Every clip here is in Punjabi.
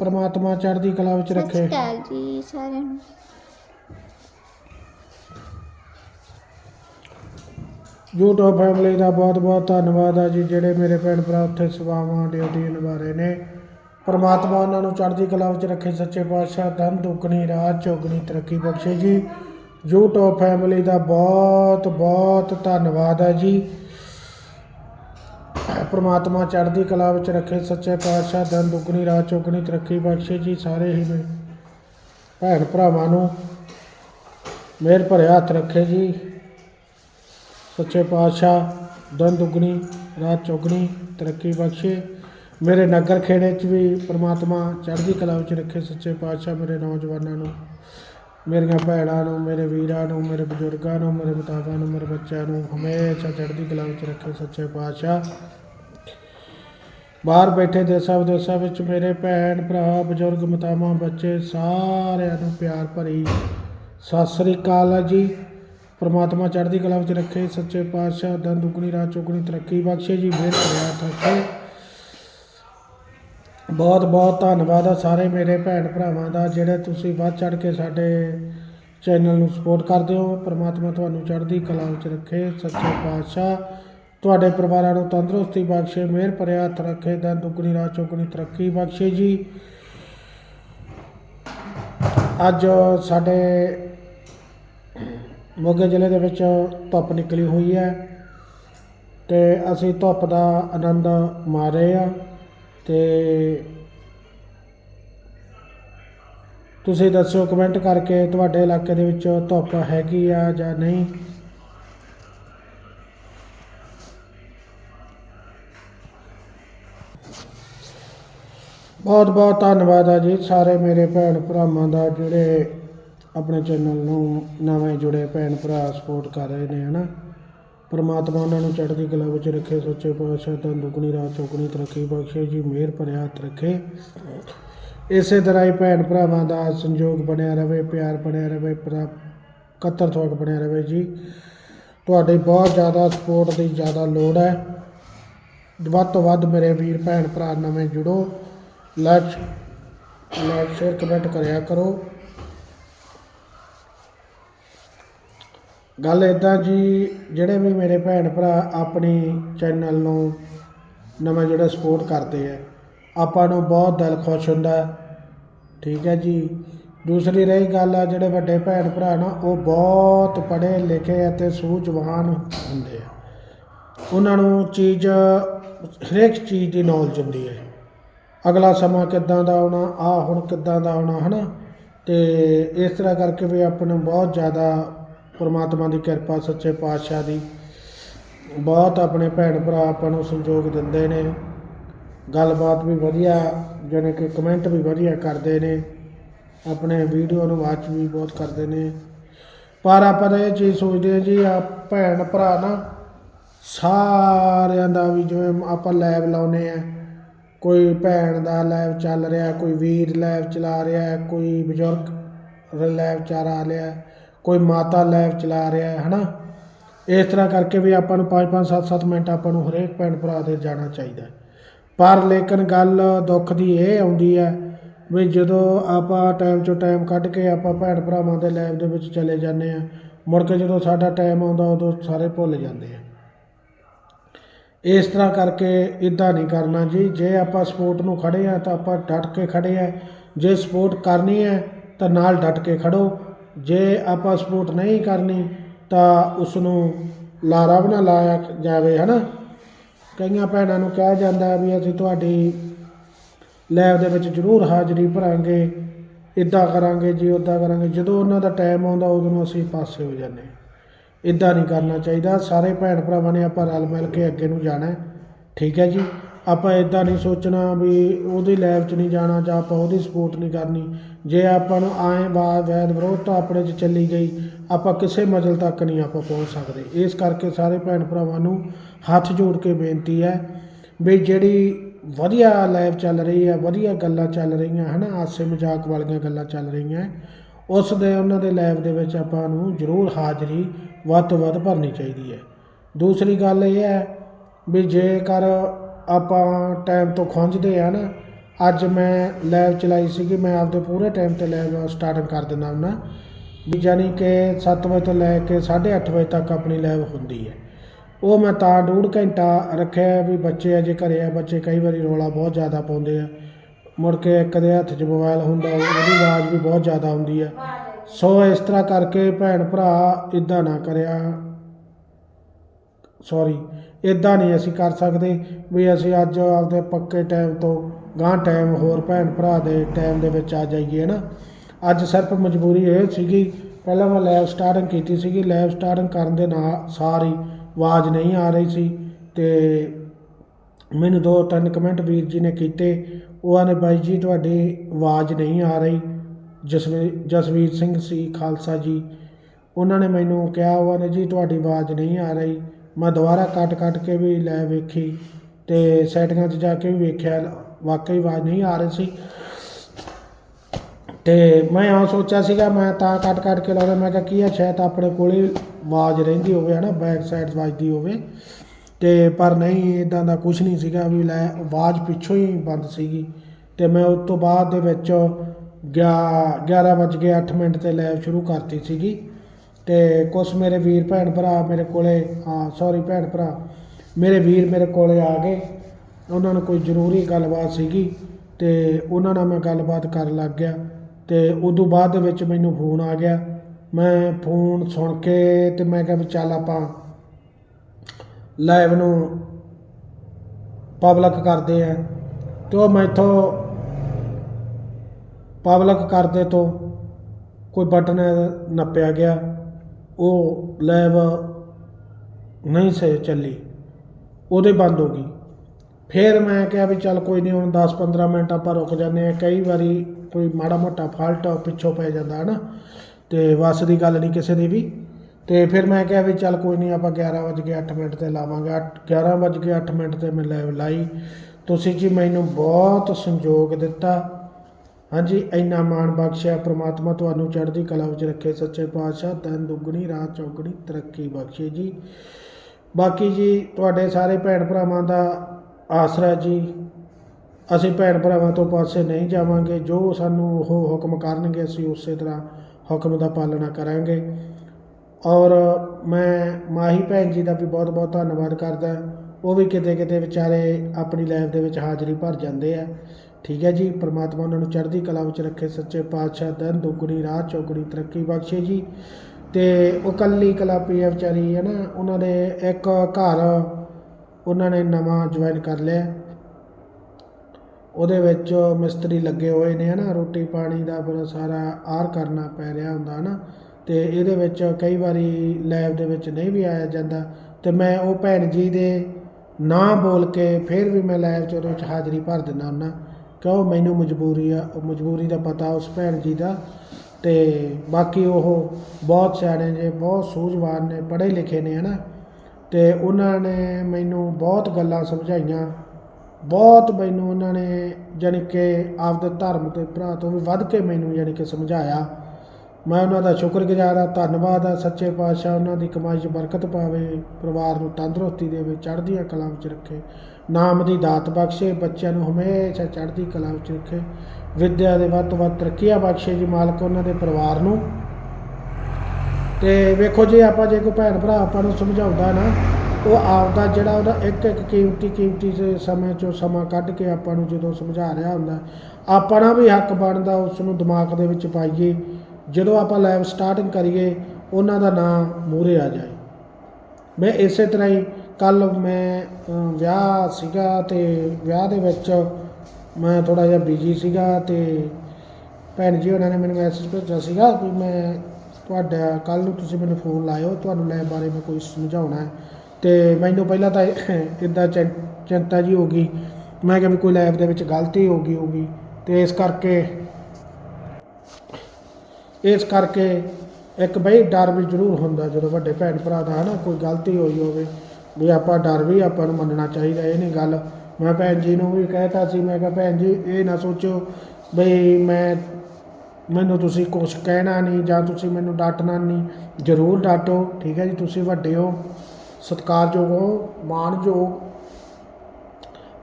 ਪ੍ਰਮਾਤਮਾ ਚੜ੍ਹਦੀ ਕਲਾ ਵਿੱਚ ਰੱਖੇ। ਅਕਾਲ ਜੀ ਸਾਰਿਆਂ ਨੂੰ। YouTube ਫੈਮਿਲੀ ਦਾ ਬਹੁਤ ਬਹੁਤ ਧੰਨਵਾਦ ਆ ਜੀ ਜਿਹੜੇ ਮੇਰੇ ਭੈਣ ਭਰਾ ਉੱਥੇ ਸੇਵਾਵਾਂ ਡਿਊਟੀ ਨਿਭਾ ਰਹੇ ਨੇ। ਪ੍ਰਮਾਤਮਾ ਉਹਨਾਂ ਨੂੰ ਚੜ੍ਹਦੀ ਕਲਾ ਵਿੱਚ ਰੱਖੇ। ਸੱਚੇ ਪਾਤਸ਼ਾਹ ਧਨ ਦੁੱਗਣੀ ਰਾਤ ਚੌਗਣੀ ਤਰੱਕੀ ਬਖਸ਼ੇ ਜੀ। YouTube ਫੈਮਿਲੀ ਦਾ ਬਹੁਤ ਬਹੁਤ ਧੰਨਵਾਦ ਹੈ ਜੀ। ਪ੍ਰਮਾਤਮਾ ਚੜ੍ਹਦੀ ਕਲਾ ਵਿੱਚ ਰੱਖੇ ਸੱਚੇ ਪਾਤਸ਼ਾਹ ਦਨ ਦੁੱਗਣੀ ਰਾਤ ਚੌਗਣੀ, ਤਰੱਕੀ ਬਖਸ਼ੇ ਜੀ ਸਾਰੇ ਹੀ ਨੇ। ਭੈਣ ਭਰਾਵਾਂ ਨੂੰ ਮਿਹਰ ਭਰਿਆ ਹੱਥ ਰੱਖੇ ਜੀ। ਸੱਚੇ ਪਾਤਸ਼ਾਹ ਦਨ ਦੁੱਗਣੀ ਰਾਤ ਚੌਗਣੀ, ਤਰੱਕੀ ਬਖਸ਼ੇ। ਮੇਰੇ ਨਗਰ ਖੇੜੇ 'ਚ ਵੀ ਪ੍ਰਮਾਤਮਾ ਚੜ੍ਹਦੀ ਕਲਾ ਵਿੱਚ ਰੱਖੇ ਸੱਚੇ ਪਾਤਸ਼ਾਹ ਮੇਰੇ ਨੌਜਵਾਨਾਂ ਨੂੰ, ਮੇਰੀਆਂ ਭੈਣਾਂ ਨੂੰ, ਮੇਰੇ ਵੀਰਾਂ ਨੂੰ, ਮੇਰੇ ਬਜ਼ੁਰਗਾਂ ਨੂੰ, ਮੇਰੇ ਮਾਤਾਵਾਂ ਨੂੰ, ਮੇਰੇ ਬੱਚਿਆਂ ਨੂੰ ਹਮੇਸ਼ਾ ਚੜ੍ਹਦੀ ਕਲਾ ਵਿੱਚ ਰੱਖੇ ਸੱਚੇ ਪਾਤਸ਼ਾਹ। ਬਾਹਰ ਬੈਠੇ ਦੇਸਾਂ ਵਿਦੇਸਾਂ ਵਿੱਚ ਮੇਰੇ ਭੈਣ, ਭਰਾ, ਬਜ਼ੁਰਗ, ਮਾਤਾਵਾਂ, ਬੱਚੇ ਸਾਰਿਆਂ ਨੂੰ ਪਿਆਰ ਭਰੀ ਸਤਿ ਸ੍ਰੀ ਅਕਾਲ ਹੈ ਜੀ। ਪਰਮਾਤਮਾ ਚੜ੍ਹਦੀ ਕਲਾ ਵਿੱਚ ਰੱਖੇ, ਸੱਚੇ ਪਾਤਸ਼ਾਹ ਧਨ ਦੁਗਣੀ ਰਾਤ ਚੁਗਣੀ ਤਰੱਕੀ ਬਖਸ਼ੇ ਜੀ ਮਿਹਰ ਕਰਿਆ ਰੱਖੇ ਬਹੁਤ ਬਹੁਤ ਧੰਨਵਾਦ ਆ ਸਾਰੇ ਮੇਰੇ ਭੈਣ ਭਰਾਵਾਂ ਦਾ, ਜਿਹੜੇ ਤੁਸੀਂ ਵੱਧ ਚੜ੍ਹ ਕੇ ਸਾਡੇ ਚੈਨਲ ਨੂੰ ਸਪੋਰਟ ਕਰਦੇ ਹੋ। ਪਰਮਾਤਮਾ ਤੁਹਾਨੂੰ ਚੜ੍ਹਦੀ ਕਲਾ ਵਿੱਚ ਰੱਖੇ, ਸੱਚੇ ਪਾਤਸ਼ਾਹ। ਤੁਹਾਡੇ ਪਰਿਵਾਰਾਂ ਨੂੰ ਤੰਦਰੁਸਤੀ ਬਖਸ਼ੇ, ਮਿਹਰ ਭਰਿਆ ਹੱਥ ਰੱਖੇ ਧਨ ਦੁੱਗਣੀ, ਰਾਤ ਚੌਗਣੀ ਤਰੱਕੀ ਬਖਸ਼ੇ ਜੀ। ਅੱਜ ਸਾਡੇ ਮੋਗੇ ਜ਼ਿਲ੍ਹੇ ਦੇ ਵਿੱਚ ਧੁੱਪ ਨਿਕਲੀ ਹੋਈ ਹੈ ਤੇ ਅਸੀਂ ਧੁੱਪ ਦਾ ਆਨੰਦ ਮਾਰ ਰਹੇ ਆ ਤੇ ਤੁਸੀਂ ਦੱਸਿਓ ਕਮੈਂਟ ਕਰਕੇ ਤੁਹਾਡੇ ਇਲਾਕੇ ਦੇ ਵਿੱਚ ਧੁੱਪ ਹੈਗੀ ਆ ਜਾਂ ਨਹੀਂ। ਬਹੁਤ ਬਹੁਤ ਧੰਨਵਾਦ ਆ ਜੀ ਸਾਰੇ ਮੇਰੇ ਭੈਣ ਭਰਾਵਾਂ ਦਾ ਜਿਹੜੇ ਆਪਣੇ ਚੈਨਲ ਨੂੰ ਨਵੇਂ ਜੁੜੇ ਭੈਣ ਭਰਾ ਸਪੋਰਟ ਕਰ ਰਹੇ ਨੇ, ਹਨਾ? ਪਰਮਾਤਮਾ ਉਹਨਾਂ ਨੂੰ ਚੜ੍ਹਦੀ ਕਲਾ ਵਿੱਚ ਰੱਖੇ, ਸੱਚੇ ਪਾਤਸ਼ਾਹ ਤਾਂ ਦੁੱਗਣੀ ਰਾਤ ਚੌਗਣੀ ਤਰੱਕੀ ਬਖਸ਼ੇ, ਜੀ ਮਿਹਰ ਭਰਿਆ ਹੱਥ ਰੱਖੇ। ਇਸੇ ਤਰ੍ਹਾਂ ਹੀ ਭੈਣ ਭਰਾਵਾਂ ਦਾ ਸੰਯੋਗ ਬਣਿਆ ਰਹੇ, ਪਿਆਰ ਬਣਿਆ ਰਹੇ, ਪ੍ਰਾ ਕੱਤਰ ਥੋਕ ਬਣਿਆ ਰਹੇ ਜੀ। ਤੁਹਾਡੀ ਬਹੁਤ ਜ਼ਿਆਦਾ ਸਪੋਰਟ ਦੀ ਜ਼ਿਆਦਾ ਲੋੜ ਹੈ। ਵੱਧ ਤੋਂ ਵੱਧ ਮੇਰੇ ਵੀਰ ਭੈਣ ਭਰਾ ਨਵੇਂ ਜੁੜੋ। ਲਾਈਕ ਲਾਈਕ ਸ਼ੇਅਰ ਕਮੈਂਟ ਕਰਿਆ ਕਰੋ। ਗੱਲ ਇਦਾਂ ਜੀ, ਜਿਹੜੇ ਵੀ ਮੇਰੇ ਭੈਣ ਭਰਾ ਆਪਣੀ ਚੈਨਲ ਨੂੰ ਨਵਾਂ ਜਿਹੜਾ ਸਪੋਰਟ ਕਰਦੇ ਆ, ਆਪਾਂ ਨੂੰ ਬਹੁਤ ਦਿਲ ਖੁਸ਼ ਹੁੰਦਾ। ਠੀਕ ਹੈ ਜੀ। ਦੂਸਰੀ ਰਹੀ ਗੱਲ ਆ, ਜਿਹੜੇ ਵੱਡੇ ਭੈਣ ਭਰਾ ਨਾ, ਉਹ ਬਹੁਤ ਪੜ੍ਹੇ ਲਿਖੇ ਅਤੇ ਸੂਝਵਾਨ ਹੁੰਦੇ ਆ। ਉਹਨਾਂ ਨੂੰ ਚੀਜ਼, ਹਰੇਕ ਚੀਜ਼ ਦੀ ਨੌਲੇਜ ਹੁੰਦੀ ਹੈ। ਅਗਲਾ ਸਮਾਂ ਕਿੱਦਾਂ ਦਾ ਆਉਣਾ ਆ ਹੁਣ ਕਿੱਦਾਂ ਦਾ ਆਉਣਾ, ਹਨਾ? ਤੇ ਇਸ ਤਰ੍ਹਾਂ ਕਰਕੇ ਵੀ ਆਪਾਂ ਨੂੰ ਬਹੁਤ ਜ਼ਿਆਦਾ ਪਰਮਾਤਮਾ ਦੀ ਕਿਰਪਾ, ਸੱਚੇ ਪਾਤਸ਼ਾਹ ਦੀ। ਬਹੁਤ ਆਪਣੇ ਭੈਣ ਭਰਾ ਆਪਾਂ ਨੂੰ ਸੰਯੋਗ ਦਿੰਦੇ ਨੇ। ਗੱਲਬਾਤ ਵੀ ਵਧੀਆ, ਜਾਣੀ ਕਿ ਕਮੈਂਟ ਵੀ ਵਧੀਆ ਕਰਦੇ ਨੇ। ਆਪਣੇ ਵੀਡੀਓ ਨੂੰ ਵਾਚ ਵੀ ਬਹੁਤ ਕਰਦੇ ਨੇ। ਪਰ ਆਪਾਂ ਤਾਂ ਇਹ ਚੀਜ਼ ਸੋਚਦੇ ਹਾਂ ਜੀ ਆ ਭੈਣ ਭਰਾ ਨਾ ਸਾਰਿਆਂ ਦਾ ਵੀ ਜਿਵੇਂ ਆਪਾਂ ਲੈਬ ਲਾਉਨੇ ਆ ਕੋਈ ਭੈਣ ਦਾ ਲਾਈਵ ਚੱਲ ਰਿਹਾ, ਕੋਈ ਵੀਰ ਲਾਈਵ ਚਲਾ ਰਿਹਾ, ਕੋਈ ਬਜ਼ੁਰਗ ਲਾਈਵ ਚਲਾ ਰਿਹਾ ਕੋਈ ਮਾਤਾ ਲਾਈਵ ਚਲਾ ਰਿਹਾ ਹੈ ਨਾ ਇਸ ਤਰ੍ਹਾਂ ਕਰਕੇ ਵੀ ਆਪਾਂ ਨੂੰ 5-5 7-7 ਮਿੰਟ ਆਪਾਂ ਨੂੰ ਹਰੇਕ ਭੈਣ ਭਰਾ ਦੇ ਜਾਣਾ ਚਾਹੀਦਾ ਪਰ ਲੇਕਿਨ ਗੱਲ ਦੁੱਖ ਦੀ ਇਹ ਆਉਂਦੀ ਹੈ ਵੀ ਜਦੋਂ ਆਪਾਂ ਟਾਈਮ ਚੋਂ ਟਾਈਮ ਕੱਢ ਕੇ ਆਪਾਂ ਭੈਣ ਭਰਾਵਾਂ ਦੇ ਲਾਈਵ ਦੇ ਵਿੱਚ ਚਲੇ ਜਾਂਦੇ ਆ ਮੁੜ ਕੇ ਜਦੋਂ ਸਾਡਾ ਟਾਈਮ ਆਉਂਦਾ, ਉਦੋਂ ਸਾਰੇ ਭੁੱਲ ਜਾਂਦੇ ਆ। ਇਸ ਤਰ੍ਹਾਂ ਕਰਕੇ ਇਦਾਂ ਨਹੀਂ ਕਰਨਾ ਜੀ। ਜੇ ਆਪਾਂ ਸਪੋਰਟ ਨੂੰ ਖੜੇ ਆ ਤਾਂ ਆਪਾਂ ਡਟ ਕੇ ਖੜੇ ਆ ਜੇ ਸਪੋਰਟ ਕਰਨੀ ਹੈ ਤਾਂ ਨਾਲ ਡਟ ਕੇ ਖੜੋ। ਜੇ ਆਪਾਂ ਸਪੋਰਟ ਨਹੀਂ ਕਰਨੀ ਤਾਂ ਉਸ ਨੂੰ ਲਾਰਾ ਵੀ ਨਾ ਲਾਇਆ ਜਾਵੇ, ਹਨਾ? ਕਈਆਂ ਭੈਣਾਂ ਨੂੰ ਕਿਹਾ ਜਾਂਦਾ ਵੀ ਅਸੀਂ ਤੁਹਾਡੀ ਲੈਬ ਦੇ ਵਿੱਚ ਜ਼ਰੂਰ ਹਾਜ਼ਰੀ ਭਰਾਂਗੇ। ਇਦਾਂ ਕਰਾਂਗੇ ਜੀ ਉਦਾਂ ਕਰਾਂਗੇ। ਜਦੋਂ ਉਹਨਾਂ ਦਾ ਟਾਈਮ ਆਉਂਦਾ, ਉਦੋਂ ਨੂੰ ਅਸੀਂ ਪਾਸੇ ਹੋ ਜਾਂਦੇ ਹਾਂ। ਇਦਾਂ ਨਹੀਂ ਕਰਨਾ ਚਾਹੀਦਾ। ਸਾਰੇ ਭੈਣ ਭਰਾਵਾਂ ਨੇ ਆਪਾਂ ਰਲ ਮਿਲ ਕੇ ਅੱਗੇ ਨੂੰ ਜਾਣਾ ਠੀਕ ਹੈ ਜੀ? ਆਪਾਂ ਇਦਾਂ ਨਹੀਂ ਸੋਚਣਾ ਵੀ ਉਹਦੀ ਲਾਈਵ 'ਚ ਨਹੀਂ ਜਾਣਾ ਜਾਂ ਆਪਾਂ ਉਹਦੀ ਸਪੋਰਟ ਨਹੀਂ ਕਰਨੀ। ਜੇ ਆਪਾਂ ਨੂੰ ਆਏ ਬਾਦ ਵੈਦ ਵਿਰੋਧਤਾ ਆਪਣੇ 'ਚ ਚੱਲੀ ਗਈ, ਆਪਾਂ ਕਿਸੇ ਮੰਜ਼ਿਲ ਤੱਕ ਨਹੀਂ ਆਪਾਂ ਪਹੁੰਚ ਸਕਦੇ। ਇਸ ਕਰਕੇ ਸਾਰੇ ਭੈਣ ਭਰਾਵਾਂ ਨੂੰ ਹੱਥ ਜੋੜ ਕੇ ਬੇਨਤੀ ਹੈ ਵੀ ਜਿਹੜੀ ਵਧੀਆ ਲਾਈਫ ਚੱਲ ਰਹੀ ਹੈ, ਵਧੀਆ ਗੱਲਾਂ ਚੱਲ ਰਹੀਆਂ, ਹਨਾ, ਹਾਸੇ ਮਜ਼ਾਕ ਵਾਲੀਆਂ ਗੱਲਾਂ ਚੱਲ ਰਹੀਆਂ, ਉਸ ਦੇ, ਉਹਨਾਂ ਦੇ ਲਾਈਵ ਦੇ ਵਿੱਚ ਆਪਾਂ ਨੂੰ ਜ਼ਰੂਰ ਹਾਜ਼ਰੀ ਵੱਧ ਤੋਂ ਵੱਧ ਭਰਨੀ ਚਾਹੀਦੀ ਹੈ। ਦੂਸਰੀ ਗੱਲ ਇਹ ਹੈ ਵੀ ਜੇਕਰ ਆਪਾਂ ਟਾਈਮ ਤੋਂ ਖੁੰਝਦੇ ਆ ਨਾ, ਅੱਜ ਮੈਂ ਲੈਬ ਚਲਾਈ ਸੀਗੀ, ਮੈਂ ਆਪਦੇ ਪੂਰੇ ਟਾਈਮ ਤੇ ਲੈਬ ਸਟਾਰਟ ਕਰ ਦਿੰਦਾ ਹੁੰਦਾ, ਵੀ ਜਾਨੀ ਕਿ 7 ਵਜੇ ਤੋਂ ਲੈ ਕੇ 8:30 ਵਜੇ ਤੱਕ ਆਪਣੀ ਲੈਬ ਹੁੰਦੀ ਹੈ। ਉਹ ਮੈਂ ਤਾਂ ਡੂਢ ਘੰਟਾ ਰੱਖਿਆ ਵੀ ਬੱਚੇ ਅਜੇ ਘਰੇ ਆ, ਬੱਚੇ ਕਈ ਵਾਰੀ ਰੋਲਾ ਬਹੁਤ ਜ਼ਿਆਦਾ ਪਾਉਂਦੇ ਆ। ਮੁੜ ਕੇ ਇੱਕ ਦੇ ਹੱਥ 'ਚ ਮੋਬਾਈਲ ਹੁੰਦਾ, ਉਹਦੀ ਆਵਾਜ਼ ਵੀ ਬਹੁਤ ਜ਼ਿਆਦਾ ਆਉਂਦੀ ਹੈ ਸੋ ਇਸ ਤਰ੍ਹਾਂ ਕਰਕੇ ਭੈਣ ਭਰਾ ਇਦਾਂ ਨਾ ਕਰਿਆ। ਸੌਰੀ ਇਦਾਂ ਨਹੀਂ ਅਸੀਂ ਕਰ ਸਕਦੇ ਵੀ ਅਸੀਂ ਅੱਜ ਆਪਦੇ ਪੱਕੇ ਟਾਈਮ ਤੋਂ ਗਾਂ ਟਾਈਮ ਹੋਰ ਭੈਣ ਭਰਾ ਦੇ ਟਾਈਮ ਦੇ ਵਿੱਚ ਆ ਜਾਈਏ ਨਾ। ਅੱਜ ਸਿਰਫ ਮਜਬੂਰੀ ਇਹ ਸੀਗੀ, ਪਹਿਲਾਂ ਮੈਂ ਲੈਬ ਸਟਾਰਟਿੰਗ ਕੀਤੀ ਸੀਗੀ ਲੈਬ ਸਟਾਰਟਿੰਗ ਕਰਨ ਦੇ ਨਾਲ ਸਾਰੀ ਆਵਾਜ਼ ਨਹੀਂ ਆ ਰਹੀ ਸੀ ਤੇ ਮੈਨੂੰ ਦੋ ਤਿੰਨ ਕਮੈਂਟ ਵੀਰ ਜੀ ਨੇ ਕੀਤੇ ਉਹ ਆਨੇ ਬਾਈ ਜੀ ਤੁਹਾਡੀ ਆਵਾਜ਼ ਨਹੀਂ ਆ ਰਹੀ। ਜਸਵੀ ਜਸਵੀਰ ਸਿੰਘ ਸੀ, ਖਾਲਸਾ ਜੀ। ਉਹਨਾਂ ਨੇ ਮੈਨੂੰ ਕਿਹਾ, ਉਹ ਨੇ ਜੀ, ਤੁਹਾਡੀ ਆਵਾਜ਼ ਨਹੀਂ ਆ ਰਹੀ। ਮੈਂ ਦੁਬਾਰਾ ਕੱਟ ਕੱਟ ਕੇ ਵੀ ਲੈ ਵੇਖੀ ਤੇ ਸੈਟਿੰਗਾਂ 'ਚ ਜਾ ਕੇ ਵੀ ਵੇਖਿਆ। ਵਾਕਈ ਆਵਾਜ਼ ਨਹੀਂ ਆ ਰਹੀ ਸੀ। ਤੇ ਮੈਂ ਆ ਸੋਚਿਆ ਸੀਗਾ, ਮੈਂ ਤਾਂ ਕੱਟ ਕੱਟ ਕੇ ਲਾਉਂਦਾ। ਮੈਂ ਕਿਹਾ, ਕੀ ਆ, ਸ਼ਾਇਦ ਆਪਣੇ ਕੋਲ ਹੀ ਆਵਾਜ਼ ਰਹਿੰਦੀ ਹੋਵੇ, ਹਨਾ, ਬੈਕ ਸਾਈਡ ਵੱਜਦੀ ਹੋਵੇ। ਤੇ ਪਰ ਨਹੀਂ ਇਦਾਂ ਦਾ ਕੁਝ ਨਹੀਂ ਸੀਗਾ ਵੀ ਲੈ, ਆਵਾਜ਼ ਪਿੱਛੋਂ ਹੀ ਬੰਦ ਸੀਗੀ। ਤੇ ਮੈਂ ਉਸ ਤੋਂ ਬਾਅਦ ਦੇ ਵਿੱਚ 11 ਵੱਜ ਕੇ 8 ਮਿੰਟ ਤੇ ਲਾਈਵ ਸ਼ੁਰੂ ਕਰਤੀ ਸੀਗੀ। ਤੇ ਕੁਛ ਮੇਰੇ ਵੀਰ ਭੈਣ ਭਰਾ ਮੇਰੇ ਕੋਲੇ, ਹਾਂ ਸੌਰੀ ਭੈਣ ਭਰਾ, ਮੇਰੇ ਵੀਰ ਮੇਰੇ ਕੋਲੇ ਆ ਗਏ। ਉਹਨਾਂ ਨੂੰ ਕੋਈ ਜ਼ਰੂਰੀ ਗੱਲਬਾਤ ਸੀਗੀ ਤੇ ਉਹਨਾਂ ਨਾਲ ਮੈਂ ਗੱਲਬਾਤ ਕਰਨ ਲੱਗ ਗਿਆ ਤੇ ਉਦੋਂ ਬਾਅਦ ਦੇ ਵਿੱਚ ਮੈਨੂੰ ਫੋਨ ਆ ਗਿਆ। ਮੈਂ ਫੋਨ ਸੁਣ ਕੇ ਤੇ ਮੈਂ ਕਿਹਾ ਵੀ ਚੱਲ ਆਪਾਂ ਲਾਈਵ ਨੂੰ ਪਬਲਿਕ ਕਰਦੇ ਆ ਤੇ ਉਹ ਮੈਥੋਂ ਪਬਲਿਕ ਕਰਦੇ ਤੋਂ ਕੋਈ ਬਟਨ ਨੱਪਿਆ ਗਿਆ, ਉਹ ਲੈਬ ਨਹੀਂ ਸਹੀ ਚੱਲੀ। ਉਹਦੇ ਬੰਦ ਹੋ ਗਈ। ਫਿਰ ਮੈਂ ਕਿਹਾ ਵੀ ਚੱਲ ਕੋਈ ਨਹੀਂ, ਹੁਣ 10-15 ਮਿੰਟ ਆਪਾਂ ਰੁਕ ਜਾਂਦੇ ਆ ਕਈ ਵਾਰੀ ਕੋਈ ਮਾੜਾ ਮੋਟਾ ਫਾਲਟ ਪਿੱਛੋਂ ਪੈ ਜਾਂਦਾ ਹੈ ਨਾ ਤੇ ਵਸ ਦੀ ਗੱਲ ਨਹੀਂ ਕਿਸੇ ਦੀ ਵੀ। ਤੇ ਫਿਰ ਮੈਂ ਕਿਹਾ ਵੀ ਚੱਲ ਕੋਈ ਨਹੀਂ, ਆਪਾਂ 11 ਵਜੇ ਕੇ 8 ਮਿੰਟ ਤੇ ਲਾਵਾਂਗੇ। 11 ਵਜੇ ਕੇ 8 ਮਿੰਟ ਤੇ ਮੈਂ ਲਾਈਵ ਲਾਈ। ਤੁਸੀਂ ਜੀ ਮੈਨੂੰ ਬਹੁਤ ਸੰਯੋਗ ਦਿੱਤਾ। ਹਾਂਜੀ, ਇੰਨਾ ਮਾਣ ਬਖਸ਼ਿਆ ਪ੍ਰਮਾਤਮਾ ਤੁਹਾਨੂੰ ਚੜ੍ਹਦੀ ਕਲਾ ਵਿੱਚ ਰੱਖੇ। ਸੱਚੇ ਪਾਤਸ਼ਾਹ ਤਨ ਦੁੱਗਣੀ ਰਾਤ ਚੌਗਣੀ, ਤਰੱਕੀ ਬਖਸ਼ੇ ਜੀ। ਬਾਕੀ ਜੀ, ਤੁਹਾਡੇ ਸਾਰੇ ਭੈਣ ਭਰਾਵਾਂ ਦਾ ਆਸਰਾ ਜੀ, ਅਸੀਂ ਭੈਣ ਭਰਾਵਾਂ ਤੋਂ ਪਾਸੇ ਨਹੀਂ ਜਾਵਾਂਗੇ। ਜੋ ਸਾਨੂੰ ਉਹ ਹੁਕਮ ਕਰਨਗੇ, ਅਸੀਂ ਉਸੇ ਤਰ੍ਹਾਂ ਹੁਕਮ ਦਾ ਪਾਲਣਾ ਕਰਾਂਗੇ। ਔਰ ਮੈਂ ਮਾਹੀ ਭੈਣ ਜੀ ਦਾ ਵੀ ਬਹੁਤ ਬਹੁਤ ਧੰਨਵਾਦ ਕਰਦਾ। ਉਹ ਵੀ ਕਿਤੇ ਕਿਤੇ ਵਿਚਾਰੇ ਆਪਣੀ ਲਾਈਫ ਦੇ ਵਿੱਚ ਹਾਜ਼ਰੀ ਭਰ ਜਾਂਦੇ ਆ। ਠੀਕ ਹੈ ਜੀ, ਪ੍ਰਮਾਤਮਾ ਉਹਨਾਂ ਨੂੰ ਚੜ੍ਹਦੀ ਕਲਾ ਵਿੱਚ ਰੱਖੇ। ਸੱਚੇ ਪਾਤਸ਼ਾਹ ਦਨ ਦੁੱਗਣੀ ਰਾਤ ਚੌਗਣੀ ਤਰੱਕੀ ਬਖਸ਼ੇ ਜੀ। ਤੇ ਉਹ ਕੱਲੀ ਕਲਾਪੀ ਹੈ ਵਿਚਾਰੀ ਹੈ ਨਾ, ਉਹਨਾਂ ਦੇ ਇੱਕ ਘਰ ਉਹਨਾਂ ਨੇ ਨਵਾਂ ਜੁਆਇਨ ਕਰ ਲਿਆ। ਉਹਦੇ ਵਿੱਚ ਮਿਸਤਰੀ ਲੱਗੇ ਹੋਏ ਨੇ, ਹਨਾ। ਰੋਟੀ ਪਾਣੀ ਦਾ ਫਿਰ ਸਾਰਾ ਆਰ ਕਰਨਾ ਪੈ ਰਿਹਾ ਹੁੰਦਾ, ਹਨਾ। ਤੇ ਇਹਦੇ ਵਿੱਚ ਕਈ ਵਾਰੀ ਲੈਬ ਦੇ ਵਿੱਚ ਨਹੀਂ ਵੀ ਆਇਆ ਜਾਂਦਾ। ਤੇ ਮੈਂ ਉਹ ਭੈਣ ਜੀ ਦੇ ਨਾ ਬੋਲ ਕੇ ਫਿਰ ਵੀ ਮੈਂ ਲਾਈਵ 'ਚ ਉਹਦੇ ਵਿੱਚ ਹਾਜ਼ਰੀ ਭਰ ਦਿੰਦਾ ਹੁੰਦਾ। ਕਿਉਂ? ਮੈਨੂੰ ਮਜਬੂਰੀ ਆ, ਉਹ ਮਜਬੂਰੀ ਦਾ ਪਤਾ ਉਸ ਭੈਣ ਜੀ ਦਾ। ਤੇ ਬਾਕੀ ਉਹ ਬਹੁਤ ਸਿਆਣੇ ਜੇ ਬਹੁਤ ਸੂਝਵਾਨ ਨੇ, ਪੜ੍ਹੇ ਲਿਖੇ ਨੇ, ਹਨਾ। ਤੇ ਉਹਨਾਂ ਨੇ ਮੈਨੂੰ ਬਹੁਤ ਗੱਲਾਂ ਸਮਝਾਈਆਂ। ਬਹੁਤ ਮੈਨੂੰ ਉਹਨਾਂ ਨੇ ਜਾਣੀ ਕਿ ਆਪਦੇ ਧਰਮ ਤੇ ਭਰਾ ਤੋਂ ਵੀ ਵੱਧ ਕੇ ਮੈਨੂੰ ਜਾਣੀ ਕਿ ਸਮਝਾਇਆ। ਮੈਂ ਉਹਨਾਂ ਦਾ ਸ਼ੁਕਰਗੁਜ਼ਾਰ ਹਾਂ, ਧੰਨਵਾਦ ਆ ਸੱਚੇ ਪਾਤਸ਼ਾਹ ਉਹਨਾਂ ਦੀ ਕਮਾਈ 'ਚ ਬਰਕਤ ਪਾਵੇ, ਪਰਿਵਾਰ ਨੂੰ ਤੰਦਰੁਸਤੀ ਦੇਵੇ, ਚੜ੍ਹਦੀਆਂ ਕਲਾ ਵਿੱਚ ਰੱਖੇ। ਨਾਮ ਦੀ ਦਾਤ ਬਖਸ਼ੇ, ਬੱਚਿਆਂ ਨੂੰ ਹਮੇਸ਼ਾ ਚੜ੍ਹਦੀ ਕਲਾ ਵਿੱਚ ਰੱਖੇ। ਵਿਦਿਆ ਦੇ ਵੱਧ ਤੋਂ ਵੱਧ ਤਰੱਕੀਆਂ ਬਖਸ਼ੇ ਜੀ ਮਾਲਕ ਉਹਨਾਂ ਦੇ ਪਰਿਵਾਰ ਨੂੰ। ਤੇ ਵੇਖੋ ਜੇ ਆਪਾਂ ਜੇ ਕੋਈ ਭੈਣ ਭਰਾ ਆਪਾਂ ਨੂੰ ਸਮਝਾਉਂਦਾ ਨਾ, ਉਹ ਆਪਦਾ ਜਿਹੜਾ ਉਹਦਾ ਇੱਕ ਇੱਕ ਕੀਮਤੀ ਕੀਮਤੀ ਦੇ ਸਮੇਂ ਚੋਂ ਸਮਾਂ ਕੱਢ ਕੇ ਆਪਾਂ ਨੂੰ ਜਦੋਂ ਸਮਝਾ ਰਿਹਾ ਹੁੰਦਾ ਆਪਣਾ ਵੀ ਹੱਕ ਬਣਦਾ ਉਸ ਨੂੰ ਦਿਮਾਗ ਦੇ ਵਿੱਚ ਪਾਈਏ। ਜਦੋਂ ਆਪਾਂ ਲਾਈਵ ਸਟਾਰਟਿੰਗ ਕਰੀਏ, ਉਹਨਾਂ ਦਾ ਨਾਮ ਮੂਹਰੇ ਆ ਜਾਏ। ਮੈਂ ਇਸੇ ਤਰ੍ਹਾਂ ਹੀ ਕੱਲ ਮੈਂ ਵਿਆਹ ਸੀਗਾ ਤੇ ਵਿਆਹ ਦੇ ਵਿੱਚ ਮੈਂ ਥੋੜਾ ਜਿਹਾ ਬਿਜ਼ੀ ਸੀਗਾ ਤੇ ਭੈਣ ਜੀ ਉਹਨਾਂ ਨੇ ਮੈਨੂੰ ਮੈਸੇਜ ਭੇਜਿਆ ਸੀਗਾ ਵੀ ਮੈਂ ਤੁਹਾਡਾ ਕੱਲ ਨੂੰ ਤੁਸੀਂ ਮੈਨੂੰ ਫੋਨ ਲਾਇਓ, ਤੁਹਾਨੂੰ ਲੈ ਬਾਰੇ ਮੈਂ ਕੋਈ ਸਮਝਾਉਣਾ ਹੈ। ਤੇ ਮੈਨੂੰ ਪਹਿਲਾਂ ਤਾਂ ਇਦਾਂ ਚਿੰਤਾ ਜੀ ਹੋ ਗਈ। ਮੈਂ ਕਿਹਾ ਵੀ ਕੋਈ ਲੈਬ ਦੇ ਵਿੱਚ ਗਲਤੀ ਹੋ ਗਈ ਹੋਗੀ ਤੇ ਇਸ ਕਰਕੇ ਇਸ ਕਰਕੇ ਇੱਕ ਬਈ ਡਰ ਵੀ ਜ਼ਰੂਰ ਹੁੰਦਾ ਜਦੋਂ ਵੱਡੇ ਭੈਣ ਭਰਾ ਦਾ ਹਨਾ ਕੋਈ ਗਲਤੀ ਹੋਈ ਹੋਵੇ ਵੀ ਆਪਾਂ ਡਰ ਵੀ ਆਪਾਂ ਨੂੰ ਮੰਨਣਾ ਚਾਹੀਦਾ, ਇਹ ਨਹੀਂ ਗੱਲ। ਮੈਂ ਭੈਣ ਜੀ ਨੂੰ ਵੀ ਕਹਿਤਾ ਸੀ, ਮੈਂ ਕਿਹਾ ਭੈਣ ਜੀ ਇਹ ਨਾ ਸੋਚੋ ਬਈ ਮੈਂ, ਮੈਨੂੰ ਤੁਸੀਂ ਕੁਝ ਕਹਿਣਾ ਨਹੀਂ ਜਾਂ ਤੁਸੀਂ ਮੈਨੂੰ ਡਾਂਟਣਾ ਨਹੀਂ, ਜ਼ਰੂਰ ਡਾਂਟੋ, ਠੀਕ ਹੈ ਜੀ, ਤੁਸੀਂ ਵੱਡੇ ਹੋ, ਸਤਿਕਾਰਯੋਗ ਹੋ ਮਾਣਯੋਗ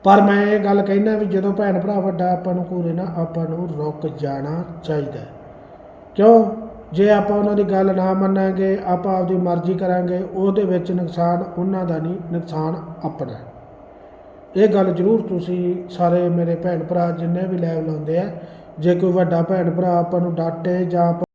ਪਰ ਮੈਂ ਇਹ ਗੱਲ ਕਹਿਣਾ ਵੀ ਜਦੋਂ ਭੈਣ ਭਰਾ ਵੱਡਾ ਆਪਾਂ ਨੂੰ ਘੂਰੇ ਨਾ, ਆਪਾਂ ਨੂੰ ਰੁਕ ਜਾਣਾ ਚਾਹੀਦਾ। ਕਿਉਂ? ਜੇ ਆਪਾਂ ਉਹਨਾਂ ਦੀ ਗੱਲ ਨਾ ਮੰਨਾਂਗੇ, ਆਪਾਂ ਆਪਦੀ ਮਰਜ਼ੀ ਕਰਾਂਗੇ, ਉਹਦੇ ਵਿੱਚ ਨੁਕਸਾਨ ਉਹਨਾਂ ਦਾ ਨਹੀਂ, ਨੁਕਸਾਨ ਆਪਣਾ ਇਹ ਗੱਲ ਜ਼ਰੂਰ ਤੁਸੀਂ ਸਾਰੇ ਮੇਰੇ ਭੈਣ ਭਰਾ ਜਿੰਨੇ ਵੀ ਲਾਈਵ ਲਾਉਂਦੇ ਆ, ਜੇ ਕੋਈ ਵੱਡਾ ਭੈਣ ਭਰਾ ਆਪਾਂ ਨੂੰ ਡਾਂਟੇ ਜਾਂ ਆਪਾਂ